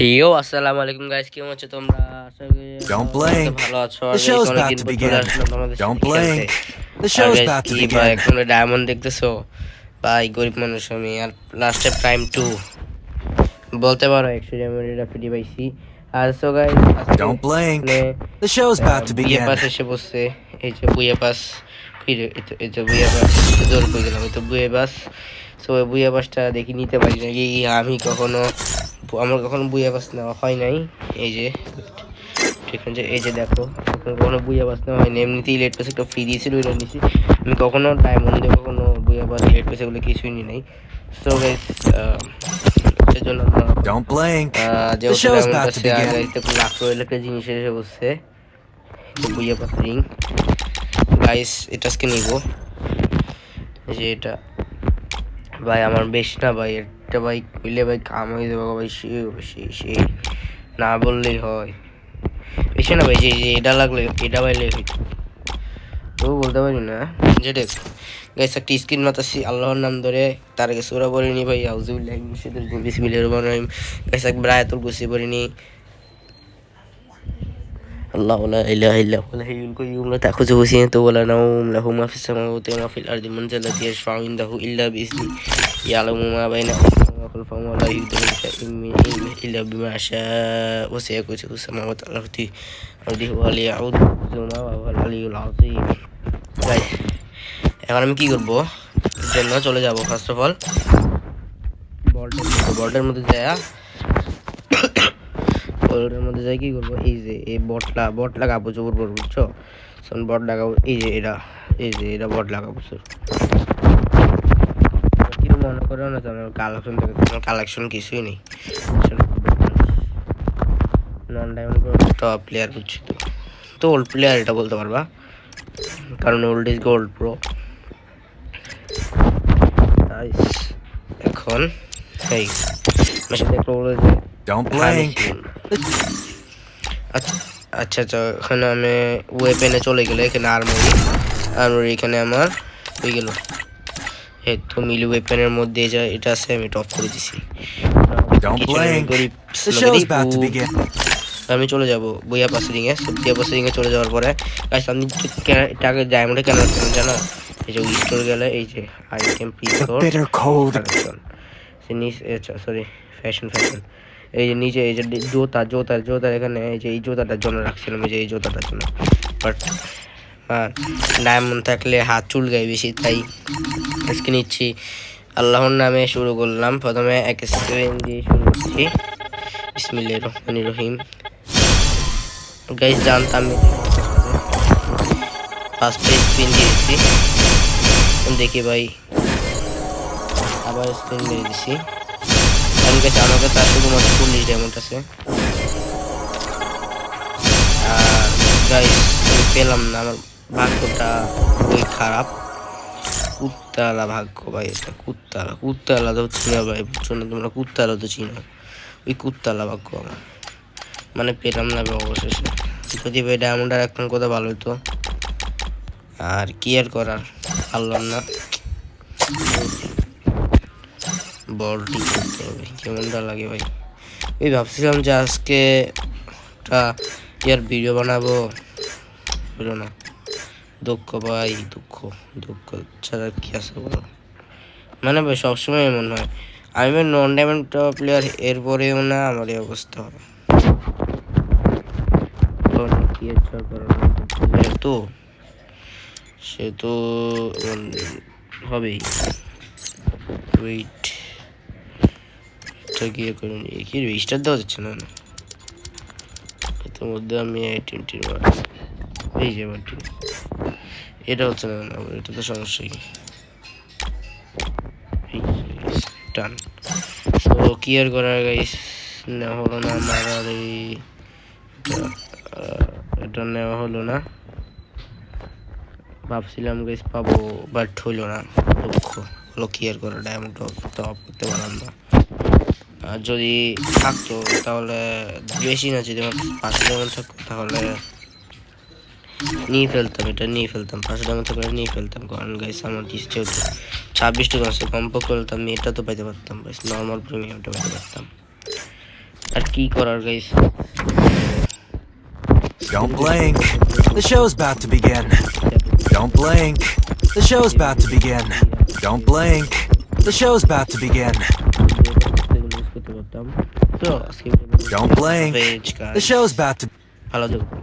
হিও আসসালামু আলাইকুম গাইস কেমন আছো তোমরা? আশা করি. ভালো আছো। আর পর আসলাম তোমাদের সাথে ভাই. এখন ডায়মন্ড দেখতেছো? ভাই গরিব মানুষ আমি আর লাস্টে প্রাইম টু বলতে পারো একশো ফ্রি পাইছি। আর so guys show's about to বুয়ে begin. পাস এসে বসছে। এই যে বুয়ে পাস কি রে এই যে বুয়ে পাস জোর করে গেলাম এই তো বুয়ে পাস। সো বুয়ে পাসটা দেখি নিতে পারি নাকি? আমি কখনো আমার কখনো বুয়ে পাস নেওয়া হয় নাই। এই যে ঠিক আছে এই যে দেখো কখনো বুয়ে পাস নেওয়া হয়নি। এমনিতেই লেট পাস একটা ফ্রি দিয়েছিল ওইটা নিছি। আমি কখনো ডায়মন্ডে কখনো বুয়ে পাস লেট পাস এগুলো কিছুই নি নাই। সো গাইস সেজন্য যেহেতু লাখ রয়েল একটা জিনিস এসে বসছে। বুঝে পাস রিং গাইস এটা আজকে নিব। যে এটা। ভাই আমার বেশ না ভাই একটা বাইক কইলে ভাই কাম হয়ে যাব ভাই সে সে সে। না বললেই হয়। বেশি না ভাই, যে এটা লাগলে, এটা ভাই লেগে তবু বলতে পারি না। যেটা গাইস একটা স্ক্রিন মাতাছি আল্লাহর নাম ধরে, তার আগে সুরা বলিনি ভাই হাউজুবিল্লাহ মুর্শিদুল বিসমিল্লাহির রহিম। গাইস একবার আয়াতুল কুরসি বলিনি আল্লাহ লা ইলাহা ইল্লা হুয়াল হাইয়ুল কাইয়ুম লা তাখুযুহু সিনাতুন লা লাহু মা ফিস সামাওয়াতি ওয়া ফিল আরদি, মান যাল্লাযী ইয়াশফাউ ইল্লা বিইজনি ইয়ালামু মা বাইনা وما خلفهم ولا يحيطون بشيء من علمه إلا بما شاء وسع كرسيه السماوات والأرض أرضه ولا يعوده وهو العلي العظيم Guys, এখন আমি কি করবো এর জন্য চলে যাব ফার্স্ট অফ অল বলটার মধ্যে বলটার মধ্যে যায় ওটার মধ্যে যাই কি করবো এই যে এই বটলা বট লাগাবো জোর পর বুঝছো শোন বট লাগাবো এই যে এটা এই যে এটা বট লাগাবো স্যার কি মনে করো না তো আমার কালেকশন থেকে আমার কালেকশন কিছুই নেই। নন ডায়মন্ড টপ প্লেয়ার বুঝছি তো। তো ওল্ড প্লেয়ার এটা বলতে পারবা। কারণ ওল্ড ইজ গোল্ড প্রো এখন এই. আচ্ছা আচ্ছা আচ্ছা এখানে আমি ওয়েপেনে চলে গেলে এখানে আর্মরি আর্মরি এখানে আমার হয়ে গেল। তো মিলি ওয়েপেনের মধ্যে যা এটা আছে আমি টপ করে দিছি। আমি begin. আমি চলে যাব বইয়া পাসিং এ বইয়া পাসিং এ চলে যাওয়ার পরে। গাইস আমি টাকা ডায়মন্ডে কেন রাখছেন জানো? এই যে স্টোর গেলে এই যে item pre store sorry fashion fashion এই যে নিচে এই যে জোতা জোতা জোতা এখানে এই যে এই জোতাটার জন্য রাখছিলাম এই যে এই জোতাটার জন্য। বাট আর ডায়মন্ড থাকলে হাত চুলকায় বেশি, তাই আজকে নিচ্ছি। আল্লাহর নামে শুরু করলাম। প্রথমে এক স্ক্রিন দিয়ে শুরু করছি। বিসমিল্লাহির রহমানির রহিম। গাইস জানতাম ফার্স্ট পেজ স্পিন দিয়েছি দেখি ভাই। আবার স্পিন মেরে দিছি আমি কাছে আমার কাছে শুধুমাত্র চল্লিশ ডায়মন্ড আছে। আর গাইস পেলাম না আমার ভাগ্যটা খুবই খারাপ। কুত্তালা ভাগ্য ভাই, এটা কুত্তালা। কুত্তালা তো চিনো ভাই, বুঝছ না? তোমরা কুত্তালা তো চিনো। ওই কুত্তালা ভাগ্য আমার। মানে পেলাম না অবশেষে। যদি ভাই ডায়মন্ড আর এখন কোথাও ভালো হতো আর কি আর করার? পারলাম না। বলটি করতে হবে। কেমনটা লাগে ভাই? ওই ভাবছিলাম যে আজকে একটা ইয়ার ভিডিও বানাবো। হলো না। দুঃখ ভাই দুঃখ দুঃখ। ছাড়া কি আছে বলো? মানে ভাই সবসময় এমন হয়। আমি নন ডায়মন্ড প্লেয়ার এরপরেও না আমার এই অবস্থা হবে তো সে তো উম, হবেই। ওয়েট এটা গিয়ে করে নিয়ে কি রেজিস্টার দেওয়া যাচ্ছে না? এটার মধ্যে আমি টোয়েন্টির বার এই যে বারটি এটা হচ্ছে না আমার এটা তো সমস্যা কি? টান তো কি আর করার গাইস না হলো না আমার আর এই এটা, নেওয়া হলো না। ভাবছিলাম গাইস পাবো বাট হইল না। দুঃখ হলো কি আর করা ডায়মন্ড তো অফ করতে পারলাম না। আর যদি থাকতো তাহলে বেশি না যদি আমার পাঁচশো ডায়মন্ড থাকতো তাহলে নিয়ে ফেলতাম এটা নিয়ে ফেলতাম পাঁচশো ডায়মন্ড থাকলে নিয়ে ফেলতাম কারণ গাইস আমার ডিসটেও ছাব্বিশটা আছে কম্পো করতাম এটা তো পাইতে পারতাম গাইস নর্মাল প্রিমিয়ামটা পাইতে পারতাম আর কি করার guys Don't blink. The show's about to begin. Don't blink. The show's about to begin. Don't blink. The show's about to begin. Don't blink. The show's about to ভালো থাকো